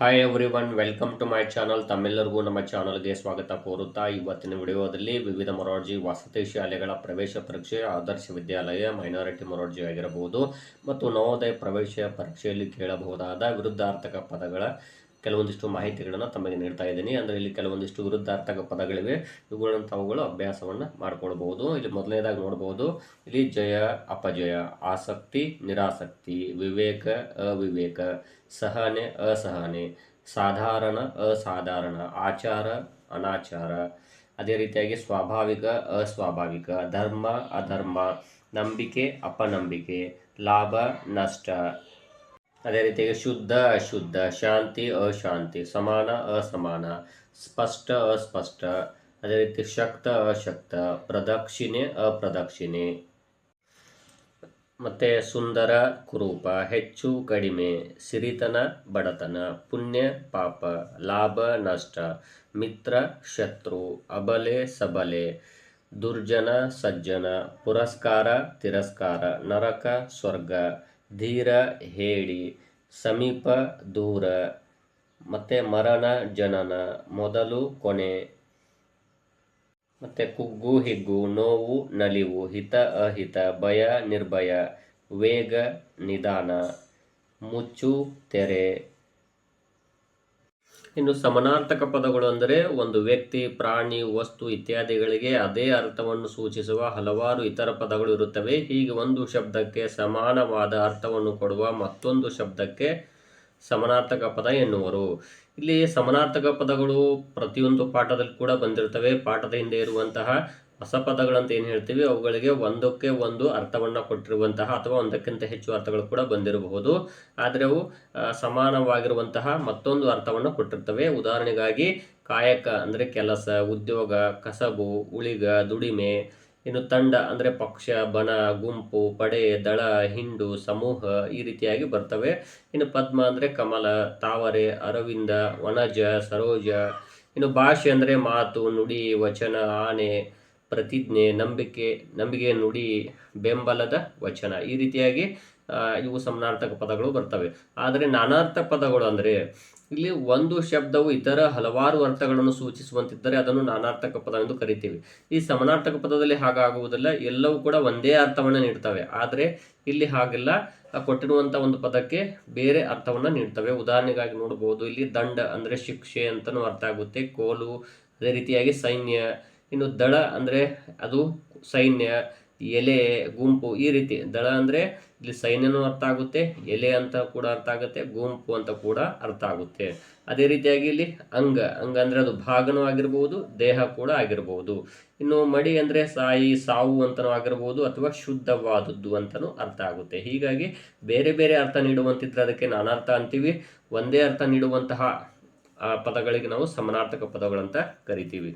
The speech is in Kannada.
Hi everyone welcome to my channel ತಮ್ಮೆಲ್ಲರಿಗೂ ನಮ್ಮ ಚಾನಲ್ಗೆ ಸ್ವಾಗತ ಕೋರುತ್ತಾ ಇವತ್ತಿನ ವಿಡಿಯೋದಲ್ಲಿ ವಿವಿಧ ಮೊರಾರ್ಜಿ ವಸತಿ ಶಾಲೆಗಳ ಪ್ರವೇಶ ಪರೀಕ್ಷೆ, ಆದರ್ಶ ವಿದ್ಯಾಲಯ ಮೈನಾರಿಟಿ ಮೊರಾರ್ಜಿ ಆಗಿರಬಹುದು ಮತ್ತು ನವೋದಯ ಪ್ರವೇಶ ಪರೀಕ್ಷೆಯಲ್ಲಿ ಕೇಳಬಹುದಾದ ವಿರುದ್ಧಾರ್ಥಕ ಪದಗಳ ಕೆಲವೊಂದಿಷ್ಟು ಮಾಹಿತಿಗಳನ್ನು ತಮಗೆ ನೀಡ್ತಾ ಇದ್ದೀನಿ. ಅಂದರೆ ಇಲ್ಲಿ ಕೆಲವೊಂದಿಷ್ಟು ವಿರುದ್ಧಾರ್ಥಕ ಪದಗಳಿವೆ. ಇವುಗಳನ್ನು ತಾವುಗಳು ಅಭ್ಯಾಸವನ್ನು ಮಾಡ್ಕೊಳ್ಬೋದು ಇಲ್ಲಿ ಮೊದಲನೇದಾಗಿ ನೋಡಬಹುದು ಇಲ್ಲಿ ಜಯ, ಅಪಜಯ, ಆಸಕ್ತಿ, ನಿರಾಸಕ್ತಿ, ವಿವೇಕ, ಅವಿವೇಕ, ಸಹನೆ, ಅಸಹನೆ, ಸಾಧಾರಣ, ಅಸಾಧಾರಣ, ಆಚಾರ, ಅನಾಚಾರ, ಅದೇ ರೀತಿಯಾಗಿ ಸ್ವಾಭಾವಿಕ, ಅಸ್ವಾಭಾವಿಕ, ಧರ್ಮ, ಅಧರ್ಮ, ನಂಬಿಕೆ, ಅಪನಂಬಿಕೆ, ಲಾಭ, ನಷ್ಟ ಅದೇ ರೀತಿಯಾಗಿ ಶುದ್ಧ, ಅಶುದ್ಧ, ಶಾಂತಿ, ಅಶಾಂತಿ, ಸಮಾನ, ಅಸಮಾನ, ಸ್ಪಷ್ಟ, ಅಸ್ಪಷ್ಟ, ಅದೇ ರೀತಿ ಶಕ್ತ, ಅಶಕ್ತ, ಪ್ರದಕ್ಷಿಣೆ, ಅಪ್ರದಕ್ಷಿಣೆ. ಮತ್ತು ಸುಂದರ, ಕುರೂಪ, ಹೆಚ್ಚು, ಕಡಿಮೆ, ಸಿರಿತನ, ಬಡತನ, ಪುಣ್ಯ, ಪಾಪ, ಲಾಭ, ನಷ್ಟ, ಮಿತ್ರ, ಶತ್ರು, ಅಬಲೆ, ಸಬಲೆ, ದುರ್ಜನ, ಸಜ್ಜನ, ಪುರಸ್ಕಾರ, ತಿರಸ್ಕಾರ, ನರಕ, ಸ್ವರ್ಗ ಧೀರ ಹೇಳಿ, ಸಮೀಪ ದೂರ, ಮತ್ತು ಮರಣ ಜನನ, ಮೊದಲು ಕೊನೆ, ಮತ್ತು ಕುಗ್ಗು ಹಿಗ್ಗು, ನೋವು ನಲಿವು, ಹಿತ ಅಹಿತ, ಭಯ ನಿರ್ಭಯ, ವೇಗ ನಿಧಾನ, ಮುಚ್ಚು ತೆರೆ. ಇನ್ನು ಸಮನಾರ್ಥಕ ಪದಗಳು ಅಂದರೆ ಒಂದು ವ್ಯಕ್ತಿ, ಪ್ರಾಣಿ, ವಸ್ತು ಇತ್ಯಾದಿಗಳಿಗೆ ಅದೇ ಅರ್ಥವನ್ನು ಸೂಚಿಸುವ ಹಲವಾರು ಇತರ ಪದಗಳು ಇರುತ್ತವೆ. ಹೀಗೆ ಒಂದು ಶಬ್ದಕ್ಕೆ ಸಮಾನವಾದ ಅರ್ಥವನ್ನು ಕೊಡುವ ಮತ್ತೊಂದು ಶಬ್ದಕ್ಕೆ ಸಮನಾರ್ಥಕ ಪದ ಎನ್ನುವರು. ಇಲ್ಲಿ ಸಮನಾರ್ಥಕ ಪದಗಳು ಪ್ರತಿಯೊಂದು ಪಾಠದಲ್ಲಿ ಕೂಡ ಬಂದಿರ್ತವೆ ಪಾಠದ ಹಿಂದೆ ಇರುವಂತಹ ಹೊಸ ಪದಗಳಂತ ಏನು ಹೇಳ್ತೀವಿ? ಅವುಗಳಿಗೆ ಒಂದಕ್ಕೆ ಒಂದು ಅರ್ಥವನ್ನು ಕೊಟ್ಟಿರುವಂತಹ ಅಥವಾ ಒಂದಕ್ಕಿಂತ ಹೆಚ್ಚು ಅರ್ಥಗಳು ಕೂಡ ಬಂದಿರಬಹುದು. ಆದರೆ ಅವು ಸಮಾನವಾಗಿರುವಂತಹ ಮತ್ತೊಂದು ಅರ್ಥವನ್ನು ಕೊಟ್ಟಿರ್ತವೆ. ಉದಾಹರಣೆಗಾಗಿ ಕಾಯಕ ಅಂದರೆ ಕೆಲಸ, ಉದ್ಯೋಗ, ಕಸಬು, ಉಳಿಗ, ದುಡಿಮೆ, ಇನ್ನು ತಂಡ ಅಂದರೆ ಪಕ್ಷ ಬನ ಗುಂಪು, ಪಡೆ, ದಳ, ಹಿಂಡು, ಸಮೂಹ ಈ ರೀತಿಯಾಗಿ ಬರ್ತವೆ. ಇನ್ನು ಪದ್ಮ ಅಂದರೆ ಕಮಲ, ತಾವರೆ, ಅರವಿಂದ, ವನಜ, ಸರೋಜ. ಇನ್ನು ಭಾಷೆ ಅಂದರೆ ಮಾತು, ನುಡಿ, ವಚನ, ಆನೆ ಪ್ರತಿಜ್ಞೆ, ನಂಬಿಕೆ ನಂಬಿಕೆ ನುಡಿ, ಬೆಂಬಲದ ವಚನ ಈ ರೀತಿಯಾಗಿ ಇವು ಸಮನಾರ್ಥಕ ಪದಗಳು ಬರ್ತವೆ. ಆದರೆ ನಾನಾರ್ಥ ಪದಗಳು ಅಂದರೆ ಇಲ್ಲಿ ಒಂದು ಶಬ್ದವು ಇತರ ಹಲವಾರು ಅರ್ಥಗಳನ್ನು ಸೂಚಿಸುವಂತಿದ್ದರೆ ಅದನ್ನು ನಾನಾರ್ಥಕ ಪದ ಎಂದು ಕರಿತೀವಿ. ಈ ಸಮನಾರ್ಥಕ ಪದದಲ್ಲಿ ಹಾಗಾಗುವುದಿಲ್ಲ, ಎಲ್ಲವೂ ಕೂಡ ಒಂದೇ ಅರ್ಥವನ್ನು ನೀಡ್ತವೆ. ಆದರೆ ಇಲ್ಲಿ ಹಾಗೆಲ್ಲ. ಕೊಟ್ಟಿರುವಂಥ ಒಂದು ಪದಕ್ಕೆ ಬೇರೆ ಅರ್ಥವನ್ನು ನೀಡ್ತವೆ. ಉದಾಹರಣೆಗಾಗಿ ನೋಡಬಹುದು ಇಲ್ಲಿ ದಂಡ ಅಂದರೆ ಶಿಕ್ಷೆ ಅಂತಲೂ ಅರ್ಥ ಆಗುತ್ತೆ. ಕೋಲು ಅದೇ ರೀತಿಯಾಗಿ ಸೈನ್ಯ ಇನ್ನು ದಳ ಅಂದರೆ ಅದು ಸೈನ್ಯ, ಎಲೆ, ಗುಂಪು ಈ ರೀತಿ. ದಳ ಅಂದರೆ ಇಲ್ಲಿ ಸೈನ್ಯನೂ ಅರ್ಥ ಆಗುತ್ತೆ, ಎಲೆ ಅಂತ ಕೂಡ ಅರ್ಥ ಆಗುತ್ತೆ, ಗುಂಪು ಅಂತ ಕೂಡ ಅರ್ಥ ಆಗುತ್ತೆ. ಅದೇ ರೀತಿಯಾಗಿ ಇಲ್ಲಿ ಅಂಗ ಅಂಗ ಅಂದರೆ ಅದು ಭಾಗನೂ ಆಗಿರ್ಬೋದು, ದೇಹ ಕೂಡ ಆಗಿರ್ಬೋದು. ಇನ್ನು ಮಡಿ ಅಂದರೆ ಸಾಯಿ, ಸಾವು ಅಂತನೂ ಆಗಿರ್ಬೋದು ಅಥವಾ ಶುದ್ಧವಾದದ್ದು ಅಂತಲೂ ಅರ್ಥ ಆಗುತ್ತೆ. ಹೀಗಾಗಿ ಬೇರೆ ಬೇರೆ ಅರ್ಥ ನೀಡುವಂತಿದ್ರೆ ಅದಕ್ಕೆ ನಾನಾರ್ಥ ಅಂತೀವಿ. ಒಂದೇ ಅರ್ಥ ನೀಡುವಂತಹ ಪದಗಳಿಗೆ ನಾವು ಸಮನಾರ್ಥಕ ಪದಗಳಂತ ಕರಿತೀವಿ.